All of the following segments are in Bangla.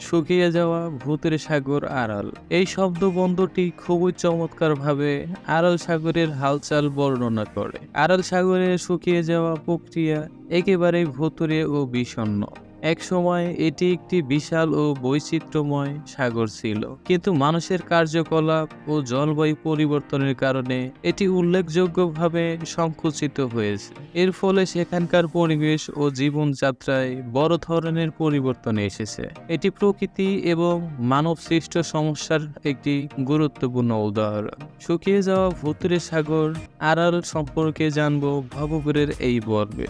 শুকিয়ে যাওয়া ভূতের সাগর আড়াল। এই শব্দ শব্দবন্ধটি খুবই চমৎকারভাবে আড়াল সাগরের হালচাল বর্ণনা করে। আড়াল সাগরে শুকিয়ে যাওয়া প্রক্রিয়া একেবারেই ভুতুরে ও বিষণ্ণ। এক সময় এটি একটি বিশাল ও বৈচিত্র্যময় সাগর ছিল। কিন্তু মানুষের কার্যকলাপ ও জলবায়ু পরিবর্তনের কারণে এটি উল্লেখযোগ্যভাবে সংকুচিত হয়েছে। এর ফলে সেখানকার পরিবেশ ও জীবনযাত্রায় বড় ধরনের পরিবর্তন এসেছে। এটি প্রকৃতি এবং মানব সৃষ্ট সমস্যার একটি গুরুত্বপূর্ণ উদাহরণ। শুকিয়ে যাওয়া ভুতুরে সাগর আড়াল সম্পর্কে জানব ভবপুরের এই পর্বে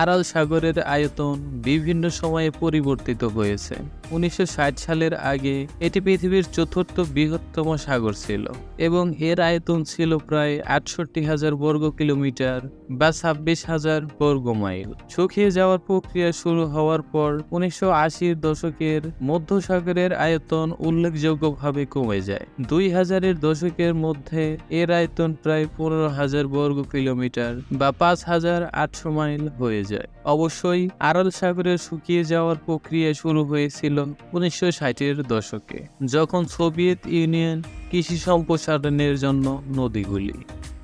আড়াল সাগরের আয়তন বিভিন্ন সময়ে পরিবর্তিত হয়েছে। উনিশশো ষাট সালের আগে এটি পৃথিবীর চতুর্থ বৃহত্তম সাগর ছিল এবং এর আয়তন ছিল প্রায় আটষট্টি হাজার বর্গ কিলোমিটার বা ছাব্বিশ হাজার বর্গ মাইল। শুকিয়ে যাওয়ার প্রক্রিয়া শুরু হওয়ার পর উনিশশো আশির দশকের মধ্য সাগরের আয়তন উল্লেখযোগ্যভাবে কমে যায়। দুই হাজারের দশকের মধ্যে এর আয়তন প্রায় পনেরো হাজার বর্গ কিলোমিটার বা পাঁচ হাজার আটশো মাইল হয়ে যায়। অবশ্যই আড়াল সাগরের শুকিয়ে যাওয়ার প্রক্রিয়া শুরু হয়েছিল উনিশশো ষাটের দশকে, যখন সোভিয়েত ইউনিয়ন কৃষি সম্প্রসারণের জন্য নদীগুলি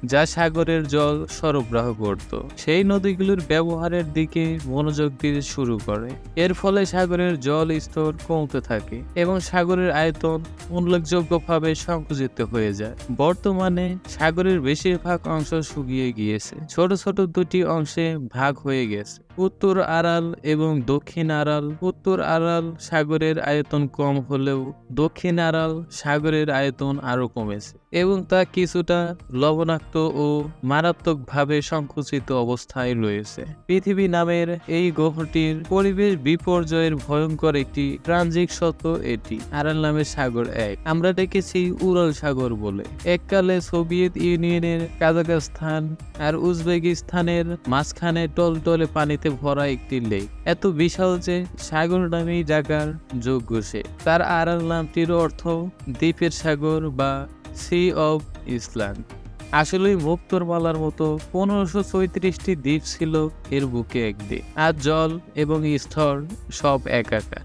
যা সাগরের জল সরবরাহ করত। সেই নদীগুলোর ব্যবহারের দিকে মনোযোগ দিতে শুরু করে। এর ফলে সাগরের জল স্তর কমতে থাকে এবং সাগরের আয়তন উল্লেখযোগ্যভাবে সংকুচিত হয়ে যায়। বর্তমানে সাগরের বেশিরভাগ অংশ শুকিয়ে গিয়েছে। ছোট ছোট দুটি অংশে ভাগ হয়ে গেছে। উত্তর আড়াল এবং দক্ষিণ আড়াল। উত্তর আড়াল সাগরের আয়তন কম হলেও দক্ষিণ আড়াল সাগরের আয়তন আরও কমেছে এবং তা কিছুটা লবণাক্ত ও মারাত্মকভাবে সংকুচিত অবস্থায় রয়েছে। পৃথিবী নামের এই গ্রহটির পরিবেশ বিপর্যয়ের ভয়ঙ্কর একটি ট্রানজিট সত্য এটি। আড়াল নামের সাগর এক। আমরা দেখেছি উড়াল সাগর বলে। এককালে সোভিয়েত ইউনিয়নের কাজাকস্তান আর উজবেকিস্তানের মাঝখানে টলটলে পানিতে ভরা একটি লেক। এত বিশাল যে সাগর নামেই জাগার যোগ্য সে। তার আড়াল নামটির অর্থ দ্বীপের সাগর বা সি অফ ইসল্যান্ড আসলে মুক্তরমালার মতো পনেরোশো চৌত্রিশটি দ্বীপ ছিল এর বুকে একদিন। আর জল এবং স্থল সব একাকার।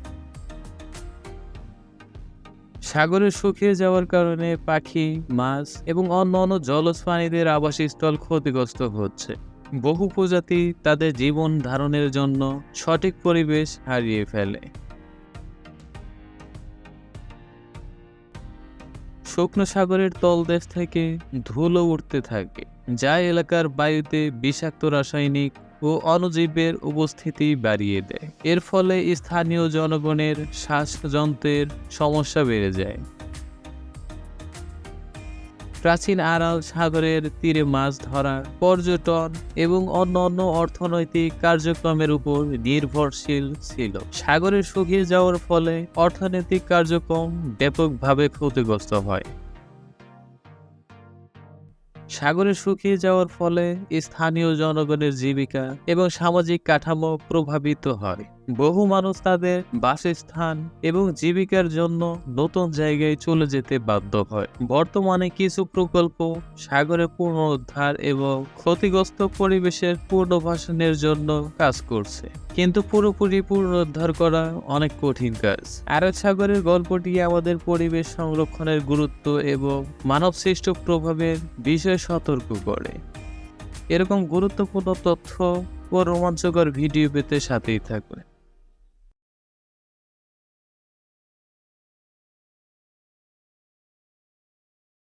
সাগরে শুকিয়ে যাওয়ার কারণে পাখি, মাছ এবং অন্যান্য জলজ প্রাণীদের আবাসস্থল ক্ষতিগ্রস্ত হচ্ছে। বহু প্রজাতি তাদের জীবন ধারণের জন্য সঠিক পরিবেশ হারিয়ে ফেলে। শুকনো সাগরের তলদেশ থেকে ধুলো উঠতে থাকে, যা এলাকার বায়ুতে বিষাক্ত রাসায়নিক ও অণুজীবের উপস্থিতি বাড়িয়ে দেয়। এর ফলে স্থানীয় জনগণের শ্বাসযন্ত্রের সমস্যা বেড়ে যায়। প্রাচীন আড়াল সাগরের তীরে মাছ ধরা, পর্যটন এবং অন্যান্য অর্থনৈতিক কার্যক্রমের উপর নির্ভরশীল ছিল। সাগরে শুকিয়ে যাওয়ার ফলে অর্থনৈতিক কার্যক্রম ব্যাপকভাবে ক্ষতিগ্রস্ত হয়। সাগরে শুকিয়ে যাওয়ার ফলে স্থানীয় জনগণের জীবিকা এবং সামাজিক কাঠামো প্রভাবিত হয়। বহু মানুষ তাদের বাসস্থান এবং জীবিকার জন্য নতুন জায়গায় চলে যেতে বাধ্য হয়। বর্তমানে কিছু প্রকল্প সাগরে পুনরুদ্ধার এবং ক্ষতিগ্রস্ত পরিবেশের পুনর্বাসনের জন্য কাজ করছে। কিন্তু পুরোপুরি পুনরুদ্ধার করা অনেক কঠিন কাজ। আরব সাগরের গল্পটি আমাদের পরিবেশ সংরক্ষণের গুরুত্ব এবং মানব সৃষ্ট প্রভাবের বিষয়ে সতর্ক করে। এরকম গুরুত্বপূর্ণ তথ্য ও রোমাঞ্চকর ভিডিও পেতে সাথেই থাকবে